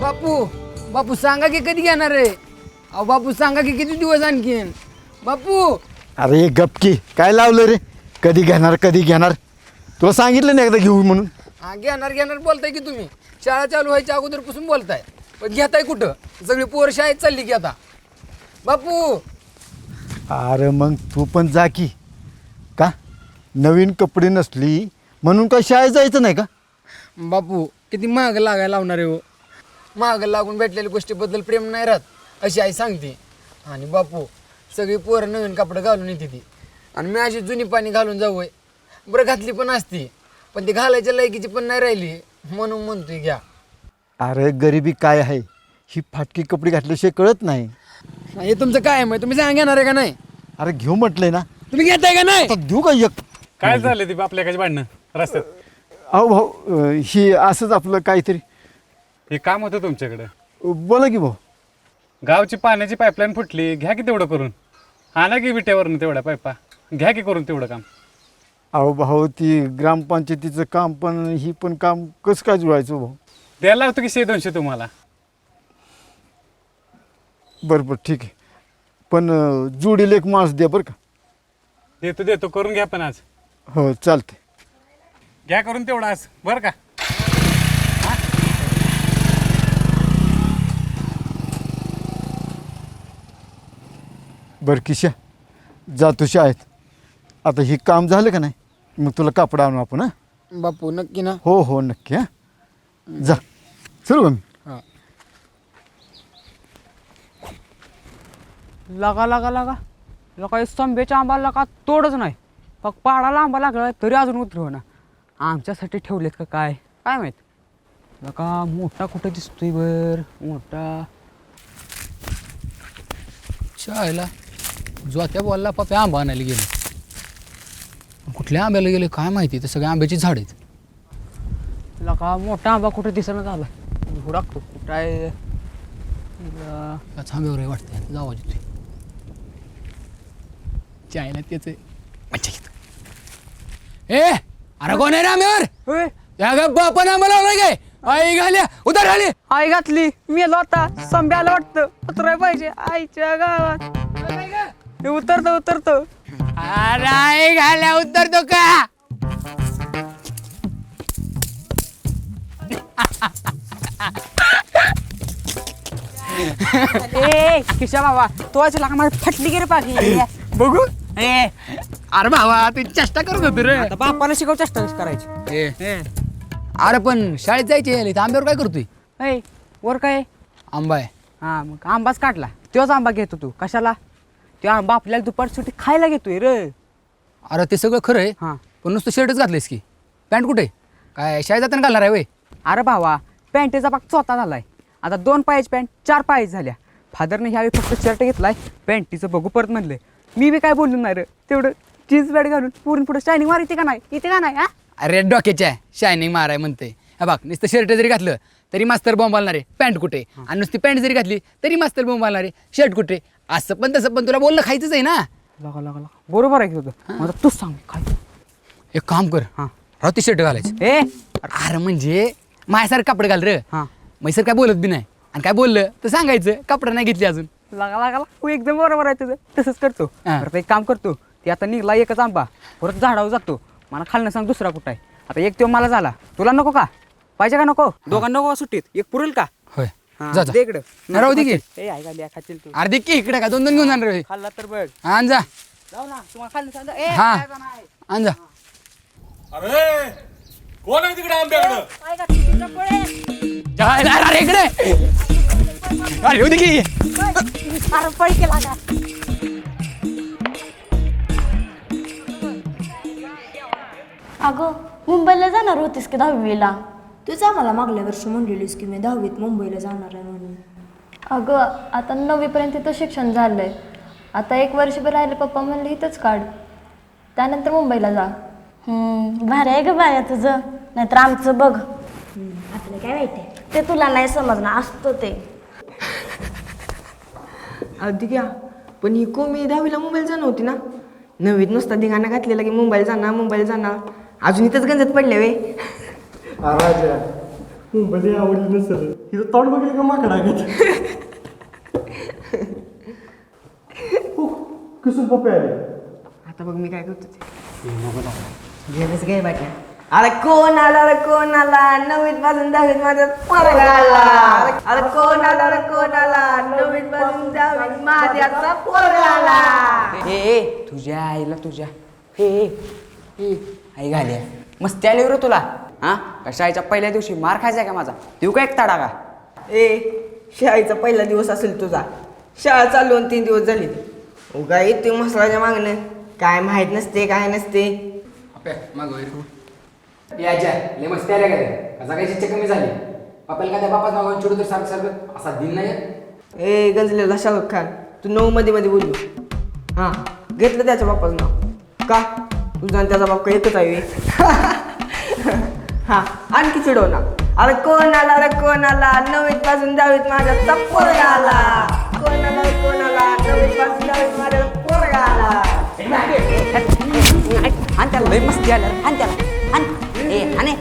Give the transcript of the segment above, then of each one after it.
बापू बापू सांगा की कधी घेणार आहे? अहो बापू सांगा की किती दिवस आणखीन? बापू! अरे गपकी काय लावलं रे? कधी घेणार कधी घेणार? तुला सांगितलं नाही एकदा घेऊ म्हणून? हा घेणार घेणार बोलताय की तुम्ही. शाळा चालू व्हायच्या अगोदरपासून बोलताय. पण घेताय कुठं? सगळी पोर शाळेत चालली की आता. बापू! अरे मग तू पण जा की. का? नवीन कपडे नसली म्हणून काय शाळेत जायचं नाही का? बापू किती महाग लागायला लावणार आहे हो. महाग लागून भेटलेल्या गोष्टीबद्दल प्रेम नाही राहत अशी आई सांगते. आणि बापू सगळी पोरं नवीन कपडे घालून येते ती. आणि मी अशी जुनी पाणी घालून जाऊ. बरं घातली पण असती पण ती घालायच्या लायकीची पण नाही राहिली म्हणून म्हणतोय घ्या. अरे गरिबी काय आहे? ही फाटकी कपडे घातल्याशिवाय कळत नाही. हे तुमचं काय आहे? मग तुम्ही सांग घेणार आहे का नाही? अरे घेऊ म्हटलंय ना. तुम्ही घेताय का नाही? आता देऊ का एक? काय झालं ते आपल्या एकाची भांडणं? रस्त्यात. अहो भाऊ अं, ही असंच आपलं काहीतरी. हे काम होतं तुमच्याकडं. बोला की भाऊ. गावची पाण्याची पाईपलाईन फुटली. घ्या की तेवढं करून. आणा की विट्यावरून तेवढ्या पाईपा घ्या की करून तेवढं काम. अहो भाऊ ती ग्रामपंचायतीचं काम पण ही पण काम कसं काय जुळायचं भाऊ? द्यायला लावतो की शे दोनशे तुम्हाला? बरं बरं ठीक आहे. पण अं, जोडीला एक माणूस द्या बरं का. देतो देतो करून घ्या पण आज. हो चालते घ्या करून तेवढं आज बरं का? बरं किशा जातो शाळेत. आता हे काम झालं का नाही? मग तुला कापड आणू आपण हां? बापू नक्की ना. हो हो नक्की हां? जा. चल का मी. लगा लगा लगा. लका स्तंभेच्या आंबा लका तोडच नाही. फक्त पाडाला आंबा लागला तरी अजून उतरव ना. आमच्यासाठी ठेवलेत का काय? काय माहीत? लका मोठा कुठं दिसतोय बर? मोठा. शाळेला जोत्या बॉलला पप्या आंबा आणायला गेले. कुठल्या आंब्याला गेले काय माहिती? ते सगळे आंब्याची झाड आहेत. लका मोठा आंबा कुठं दिसणं झाला? हुडाकतो कुठं आहे? आंब्यावर वाटतं जावा तिथे चायला त्याच. मच्छा घेतो. ए अरे कोण आहे रे आंब्यावर होय, त्या ग बापानं आंबा लावला काय? आई घाल्या उतर घाली. आई घातली मेलो आता. संब्याला वाटतं. उतराय पाहिजे आईच्या गावात. हे उतरतो उतरतो. अरे आई घाल्या उतरतो का? ए किशा बाबा तो आज लागा माझी फटली गेली पाकी बघू. ए. अरे भावा तू चेष्टा करत होती रे. आता बापाला शिकव चेष्टा कशी करायची. ए. अरे पण शाळेत जायचे इथं आंब्यावर काय करतोय? वर काय? आंबा आहे. हा मग आंबाच काढला. तोच आंबा घेतो तू. कशाला? तो आंबा आपल्याला दुपार सुट्टी खायला घेतोय रे. अरे ते सगळं खरं आहे हा. पण नुसतं शर्टच घातलंयस की. पॅन्ट कुठे? काय शाळेत जाताना घालणार आहे वय अरे भावा पॅन्टेचा पाक चोथा झालाय. आता दोन पायाची पॅन्ट चार पायाची झाल्या. फादरने ह्यावेळी फक्त शर्ट घेतलाय पॅन्टीचं बघू परत म्हणलंय मी बी काय बोललो नाही रे. तेवढं जीन्स पॅन्ट घालून पूर्ण पुढे शायनिंग मार येते का नाही? येते का नाही हा? अरे डोक्याच्या शायनिंग माराय म्हणते हा बघ नुसतं शर्ट जरी घातलं तरी मास्तर बॉम्ब घालणार आहे. पॅन्ट कुठे? आणि नुसती पॅन्ट जरी घातली तरी मास्तर बॉम्ब घालणार आहे. शर्ट कुठे? असं पण तसं पण तुला बोललं खायचंच आहे ना. लगा लगा लगा. बरोबर आहे की तुझं तूच सांग काय? एक काम कर. हां. राहू ती शर्ट घालायचं. ए! अरे म्हणजे माझ्यासारखं कपडे घाल रे. हां. मग सर काय बोलत बी नाही. आणि काय बोललं तर सांगायचं. कपडे नाही घेतली अजून. लागा लागा तू एकदम बरोबर आहे तुझं. तसंच करतो. हा. परत एक काम करतो. ते आता निघला एकच आंबा. परत झाडावर जातो. मला खालनं सांग दुसरा कुठं आहे. आता एक तो मला झाला. तुला नको का? पाहिजे का नको? दोघांना नको का सुट्टीत? एक पुरेल का? होय. हा, जा जा. दे इकडं. नाही, राहू दे की. ए आहे का लिया खातील तू अर्धे की इकडे का? दोन दोन घेऊन जाणार रे. खाल्ला तर बघ. आण जा. जाऊ ना. तुम्हाला खाल्लं सांग ए हा. काय जण आहे? आण जा. अरे कोण आहे तिकडे आंब्याकडं? जायला अरे इकडे. अरे येऊ दे की. अरे अगं मुंबईला जाणार होतीस की दहावीला? तूच आम्हाला मागल्या वर्षी म्हणलेलीस की मी दहावीत मुंबईला जाणार आहे म्हणून. अगं आता नववीपर्यंत इथं शिक्षण झालंय. आता एक वर्षभर राहिलं पप्पा म्हणले इथंच काढ. त्यानंतर मुंबईला जा. भारी आहे ग बाया तुझं. नाहीतर आमचं बघ. आपलं काय माहिती? आहे ते तुला नाही समजणार असतो ते. अगदी घ्या. पण ही कोमी दहावीला मुंबईला जाणं होती ना. नववीत नुसता धिंगाणा घातलेला की मुंबईला जाणार मुंबईला जाणार. अजून इथंच गंजत पडले वे. राजा. मुंबईला आवडली नसेल. तिथं तोंड बघितलं का माकडा कसं पप्पे आले. आता बघ मी काय करतो ते गेलंच काय बाटल्या. अरे कोण आला रे कोण आला नववीत पासून दहावीत माझा पोरगा आला अरे कोण आला रे कोण आला नववीत पासून दहावीत माझ्याचा पोरगा आला ए, तुझ्या. आईला तुझ्या ए आई घाली. मस्ती आली रे तुला. हा? का शाळेच्या पहिल्या दिवशी मार खायचा का माझा? देऊ का एक तडा का ए शाळेचा पहिला दिवस असेल तुझा. शाळा चालू होऊन तीन दिवस झाली. उगा येते मसाल्याच्या मागणं. काय माहीत नसते काय नसते. याच्या लय मस्ती आल्या का त्या? जगायची इच्छा कमी झाली? बापाला का त्या बापाच मागून चिडू तर सारखं सारखं? असा दिन नाही ए गंजलेला शाहरुख खान तू नऊ मध्ये मध्ये बोललो. हां घेतलं त्याच्या बापाचं नाव. का? तुझा आणि त्याचा बाप का एकच आहे हा आणखी चिडवणार अरे कोण आला अरे कोण आला? नववीत पासून दहावीत माझ्या पोरगा आला. कोण आला रे कोण आला? नववीत पासून दहावीत माझ्या पोरगा आला. आणि त्याला. लय मस्ती आल्या. आणि त्याला. हाण. ए हाणे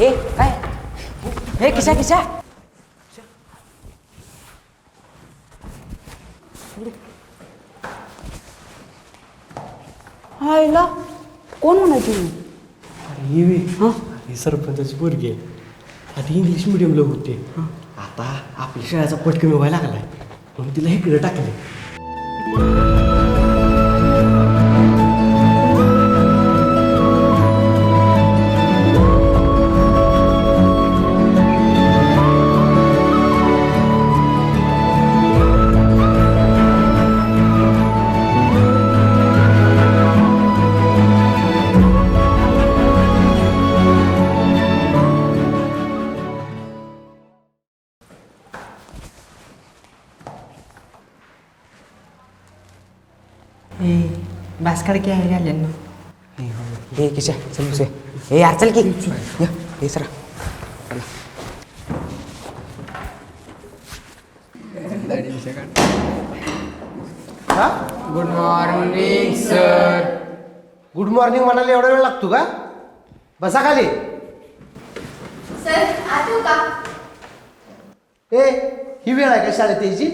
ए काय हे किशा किशा आईला कोण म्हणायची ही वे ही सरपंचाची पोरगी आहे आधी इंग्लिश मिडियमला होते आता आपल्या शाळेचा पट कमी व्हायला लागलाय म्हणून तिला इकडे टाकले भास्कर की आहे आल्या ए किशा चल यार चल की. ये, ये सरा. Good morning sir good morning म्हणायला एवढा वेळ लागतो का? बसा खाली. सर का? ए ही वेळ आहे का शाळेत यायची?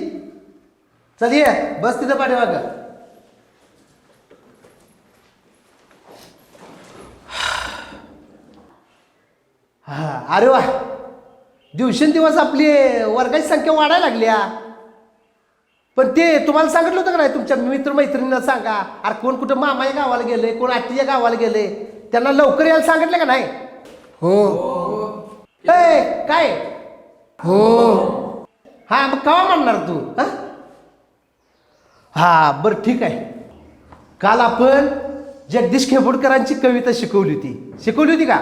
चल ये. बस तिथं पाठीमाग. हा अरे वा. दिवसेंदिवस आपली वर्गाची संख्या वाढायला लागली हा. पण ते तुम्हाला सांगितलं होतं का नाही तुमच्या मित्रमैत्रिणींना सांगा अरे कोण कुठं मामाच्या गावाला गेले कोण आत्तीच्या गावाला गेले त्यांना लवकर यायला सांगितलं का नाही? हो. ए काय? हो. हा मग केव्हा म्हणणार तू? हा? हा बरं ठीक आहे. काल आपण जगदीश खेबोडकरांची कविता शिकवली होती. शिकवली होती का?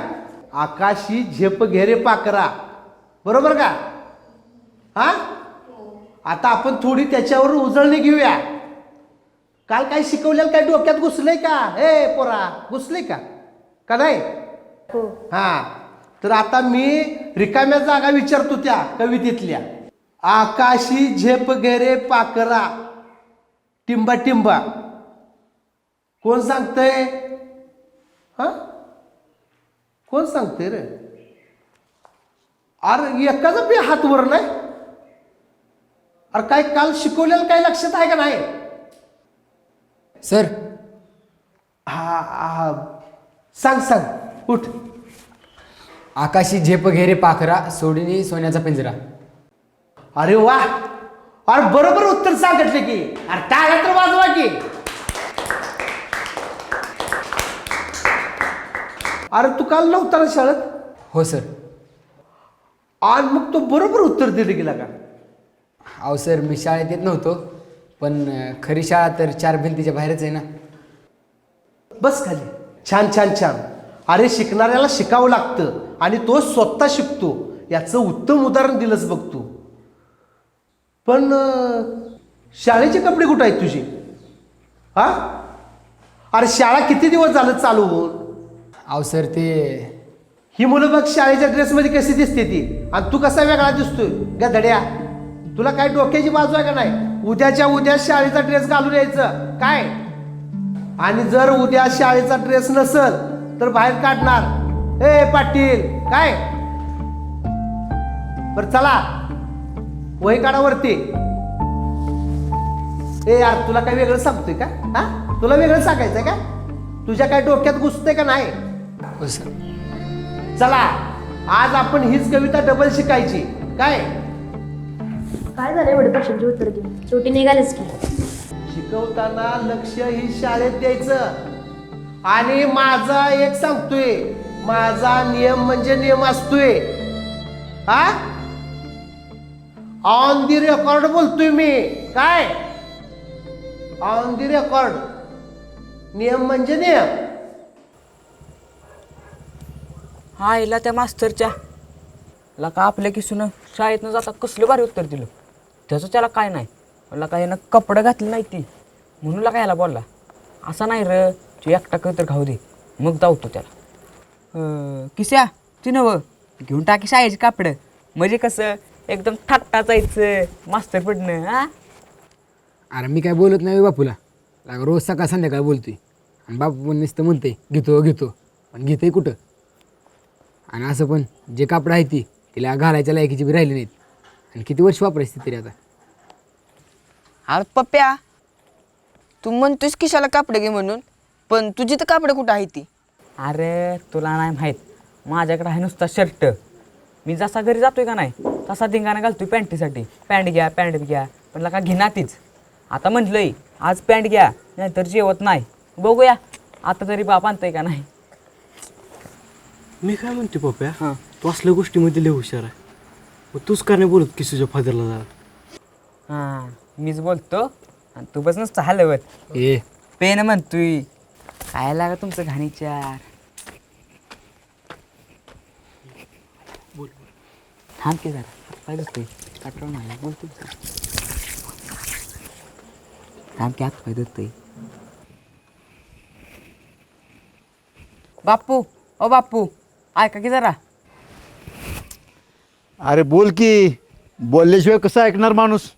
आकाशी झेप घेरे पाकरा. बरोबर का? हा? आता आपण थोडी त्याच्यावर उजळणी घेऊया. काल काय शिकवलेलं काय डोक्यात घुसलंय का? ए पोरा घुसलंय का? का नाही? हा. तर आता मी रिकाम्या जागा विचारतो त्या कवितेतल्या. आकाशी झेप गेरे पाकरा. टिंबा टिंबा. कोण सांगतंय? हा? कोण सांगते रे? अरे एकाचा बी हात वर नाही. अरे काय काल शिकवलेलं काय लक्षात आहे का नाही? सर. हा हा. सांग सांग. उठ. आकाशी झेप घेरे पाखरा सोडीनी सोन्याचा पिंजरा. अरे वा. अरे बरोबर उत्तर सांगितले की. अरे टाळ्या तर वाजवा की. अरे तू काल नव्हता ना शाळेत? हो सर. आणि मग तो बरोबर उत्तर दिलं गेला का? अहो सर मी शाळेत येत नव्हतो पण अं, खरी शाळा तर चार भिंतीच्या बाहेरच आहे ना. बस खाली. छान छान छान. अरे शिकणाऱ्याला शिकावं लागतं आणि तो स्वतः शिकतो. याचं उत्तम उदाहरण दिलंच बघ तू. पण अं, शाळेचे कपडे कुठं आहेत तुझे? हा? अरे शाळा किती दिवस झालं चालू होऊन? अहो सर ते ही मुलं बघ शाळेच्या ड्रेसमध्ये कशी दिसते ती. आणि तू कसा वेगळा दिसतोय. गधड्या. तुला काय डोक्याची बाजू आहे का नाही? उद्याच्या उद्या शाळेचा ड्रेस घालून यायचं. काय? आणि जर उद्या शाळेचा ड्रेस नसल तर बाहेर काढणार. ए पाटील काय? बर चला. वही काढावरती ए यार तुला काय वेगळं सांगतोय का? हा? तुला वेगळं सांगायचंय का? तुझ्या काय डोक्यात घुसतंय का नाही? हो सर. चला आज आपण हीच कविता डबल शिकायची. काय? काय झालं एवढे प्रश्नांची उत्तर देऊन शेवटी निघालेच की. शिकवताना लक्ष ही शाळेत द्यायचं. आणि माझा एक सांगतोय माझा नियम म्हणजे नियम असतोय. हा? ऑन दी रेकॉर्ड बोलतोय मी. काय? ऑन दी रेकॉर्ड नियम म्हणजे नियम. हा आईला त्या मास्तरच्या. ला का आपल्या किसून शाळेतनं जाता कसलं भारी उत्तर दिलं? त्याचं त्याला काय नाही. मला काय यानं कपडं घातलं नाही ती. म्हणून काय याला बोलला? असा नाही र तू एकटा तर खाऊ दे. मग धावतो त्याला. किस्या ती नव घेऊन टाकी शाळेची कापडं. म्हणजे कसं एकदम थाट्टा जायचं मास्तर पडणं हा? अरे मी काय बोलत नाही बापूला. लागा रोज सकाळ संध्याकाळ बोलतोय. आणि बापू पण नुसतं म्हणते घेतो घेतो. पण घेतोय कुठं? आणि असं पण जे कापडं आहे ती तिला घालायच्या लायकीची बी राहिली नाहीत. आणि किती वर्ष वापरायची तरी आता. अरे पप्प्या तू म्हणतोयस किशाला कापडे घे म्हणून पण तुझी तर कापडे कुठं आहे ती? अरे तुला नाही माहीत. माझ्याकडे आहे नुसता शर्ट. मी जसा घरी जातोय का नाही तसा धिंगाणा घालतोय पॅन्टीसाठी. पॅन्ट घ्या पॅन्ट घ्या पण का घेना तीच आता म्हटलंय आज पॅन्ट घ्या नाहीतर जेवत नाही. बघूया आता तरी बाप आणतंय का नाही? मी काय म्हणते पप्या? तू असल्या गोष्टीमध्ये लय हुशार आहे. मग तूच का नाही बोलत की तुझ्या फादरला जा हां मीच बोलतो. आणि तू बस नुसतं हलवत ए. पेन म्हणतोय. काय लागा तुमचं घाणीचार थांब की जरा. हात धुतोय आठवण आला बोलतो थांब की हात पाय धुतोय बापू ओ बापू ऐका की जरा. अरे बोल की बोलल्याशिवाय कसं ऐकणार माणूस?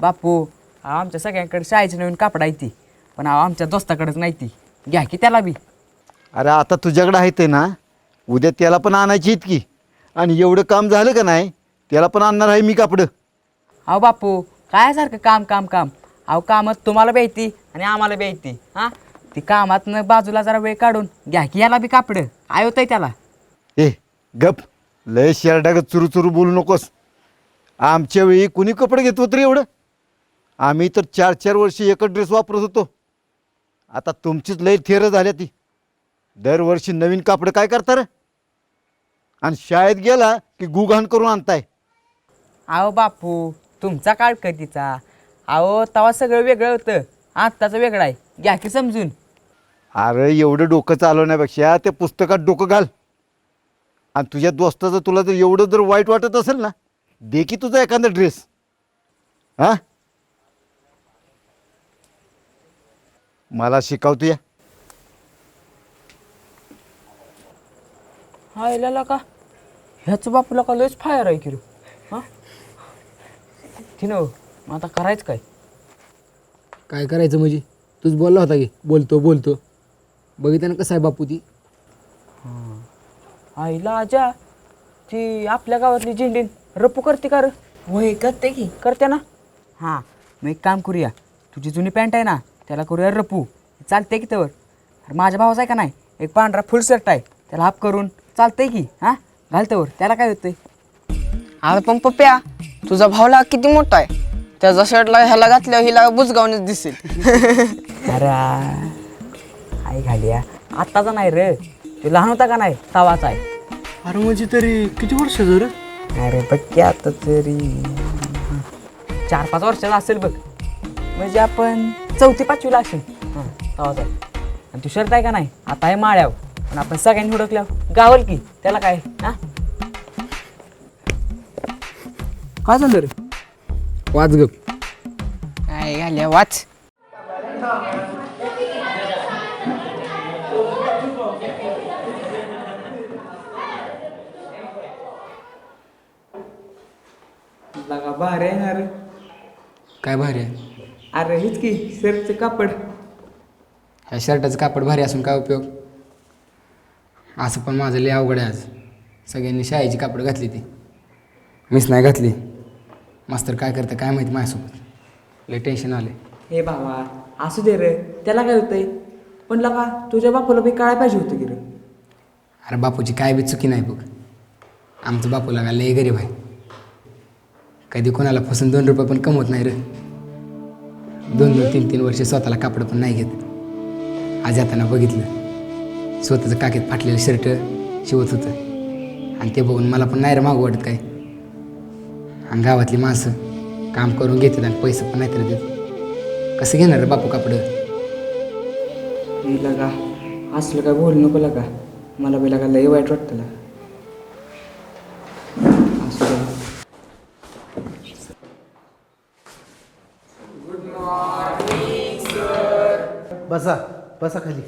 बापू अहो, आमच्या सगळ्यांकडे शाळेची नवीन कापड आहे ती. पण अहो, आमच्या दोस्ताकडेच नाही ती. घ्या की त्याला बी. अरे आता तुझ्याकडे आहे ते ना उद्या त्याला पण आणायची आहेत की आणि एवढं काम झालं का नाही त्याला पण आणणार आहे मी कापडं. अहो बापू काय सारखं काम काम काम. अहो कामात तुम्हाला बी येते आणि आम्हाला बी येते. हां? ती कामातनं बाजूला जरा वेळ काढून घ्या की याला बी कापडं. होतंय त्याला. ए गप. लय शेरडागत चुरू चुरू बोलू नकोस. आमच्या वेळी कुणी कपडे घेत होतं रे एवढं? आम्ही तर चार चार वर्ष एकच ड्रेस वापरत होतो. आता तुमचीच लय थेरं झाल्या ती. दरवर्षी नवीन कापडं काय करता रे? आणि शाळेत गेला की गुघाण करून आणताय. अहो बापू तुमचा काळ कधीचा? अहो तवा सगळं वेगळं होतं. आत्ताचं वेगळं आहे. घ्या की समजून. अरे एवढं डोकं चालवण्यापेक्षा त्या पुस्तकात डोकं घाल. आणि तुझ्या दोस्ताचं तुला जर एवढं जर वाईट वाटत असेल ना दे की तुझा एखादा ड्रेस हां? मला शिकवतो या. हा याला का? ह्याच बापूला का लयच फायर आहे की रे हां मग आता करायचं काय? काय करायचं म्हणजे? तूच बोलला होता की बोलतो बोलतो. बघितलं ना कसं आहे बापू ती? आईला आजा ती आपल्या गावातली झेंडीन रपू करते का रे? वय करते की. करते ना. हां मग एक काम करूया. तुझी जुनी पॅन्ट आहे ना त्याला करूया रपू चालते की त्यावर अरे माझ्या भावाचा आहे का नाही? एक पांढरा फुल शर्ट आहे. त्याला हाफ करून. चालतंय की हां? घालत्यावर त्याला काय होतंय? अरे पण पप्प्या तुझा भावला किती मोठा आहे. त्याचा शर्टला ह्याला घातल्यावर हिला बुजगावणीच दिसेल. अरे. आई घालिया आत्ताचा नाही रे. तो लहान होता का नाही? तवाचा आहे. अरे म्हणजे तरी किती वर्ष जर अरे बघ की आता तरी. चार पाच वर्षाचा असेल बघ. म्हणजे आपण चौथी पाचवीला असेल. तवाच आहे. आणि तू शर्ट आहे का नाही? आता आहे माळ्यावर. पण आपण सगळ्यांनी हुडकल्यावर. गावल की त्याला काय? हां? काय झालं रे? वाच गप काय घाल्या वाच. लगा भारी आहे ना रे. काय भारी आहे? अरे हेच की सरचं कापड. ह्या शर्टाचं कापड भारी असून काय उपयोग? असं पण माझं लय अवघड आहे आज. सगळ्यांनी शाळेची कापड घातली ती. मीच नाही घातली. मास्तर काय करतं काय माहिती माझ्यासोबत. लय टेन्शन आले हे भावा असू दे रे त्याला काय होतंय? पण लगा तुझ्या बापूला बी कळायला पाहिजे होतं की रे? अरे बापूची काय बी चुकी नाही बघ. आमचं बापू लागा लय गरीब आहे. कधी कोणाला फसून दोन रुपये पण कमवत नाही रे. दोन दोन तीन तीन वर्ष स्वतःला कापड पण नाही घेत. आज येताना बघितलं. स्वतःचं काकेत फाटलेलं शर्ट शिवत होतं. आणि ते बघून मला पण नाही रे मागू वाटत काय. आणि गावातली माणसं काम करून घेतात आणि पैसे पण नाही तर देत. कसं घेणार रे बापू कापडं? लगा असलं काय बोल नको लगा मला बी लगा लय वाईट वाटतं लगा असू दे. बसा बसा खाली.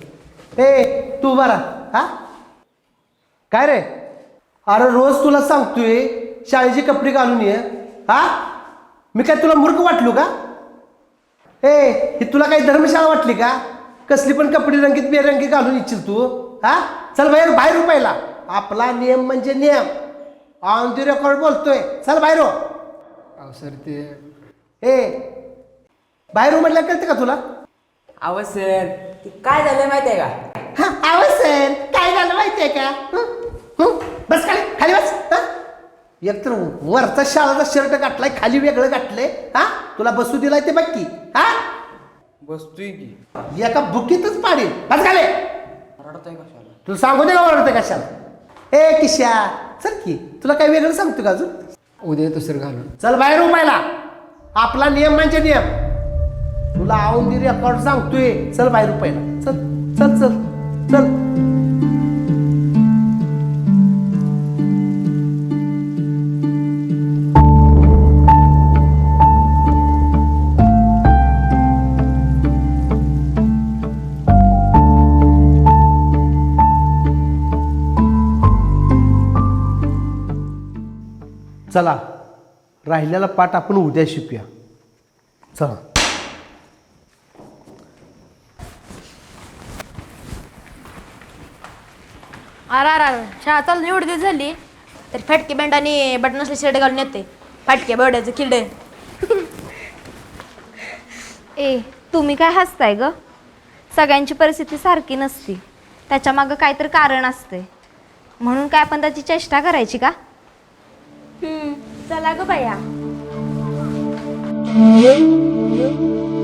ए तू बरा हा? काय रे? अरे रोज तुला सांगतोय शाळेचे कपडे घालून ये. हा? मी काय तुला मूर्ख वाटलो का? ए ही तुला काही धर्मशाळा वाटली का? कसली पण कपडे रंगीत बेरंगी घालून इच्छिल तू हा? चल बाहेर बाहेर रुपायला आपला नियम म्हणजे नियम. ऑन दी रेकॉर्ड बोलतोय. चल बाहेर हो. अहो सर ते ए बाहेर हो म्हटलं कळतं का तुला? अहो सर ते काय झालं माहिती आहे का? हा आवाज सर काय झालं माहितीये का? हं? हं? बस खाली खाली बस हं? एकतर वरचा शाळाचा शर्ट गाठलाय खाली वेगळं गाठलंय हा? तुला बसू दिलाय ते बघ की हा? बसतोय की. एका बुकीतच पाडील बस खाली. तुला सांगू दे का ओरडते कशाला? ए किशा चल की. तुला काय वेगळं सांगतो का अजून? उद्या येतो सर घालून. चल बाहेर उमायला आपला नियम म्हणजे नियम. तुला आवून दिली अकाउंट सांगतोय. चल बाहेर रुपयाला चल चल चल चल. चला राहिलेला पाठ आपण उद्या शिकूया. चला. अरे अरे अरे शाळा चालून एवढी दिवस झाली. तर फटके बँड आणि बटन असले शर्ट घालून येते. फाटके बर्ड्याचं किल्डे ए तुम्ही काय हसताय ग? सगळ्यांची परिस्थिती सारखी नसती. त्याच्या मागं काहीतरी कारण असते म्हणून काय आपण त्याची चेष्टा करायची का? 嗯再来个白呀。嗯嗯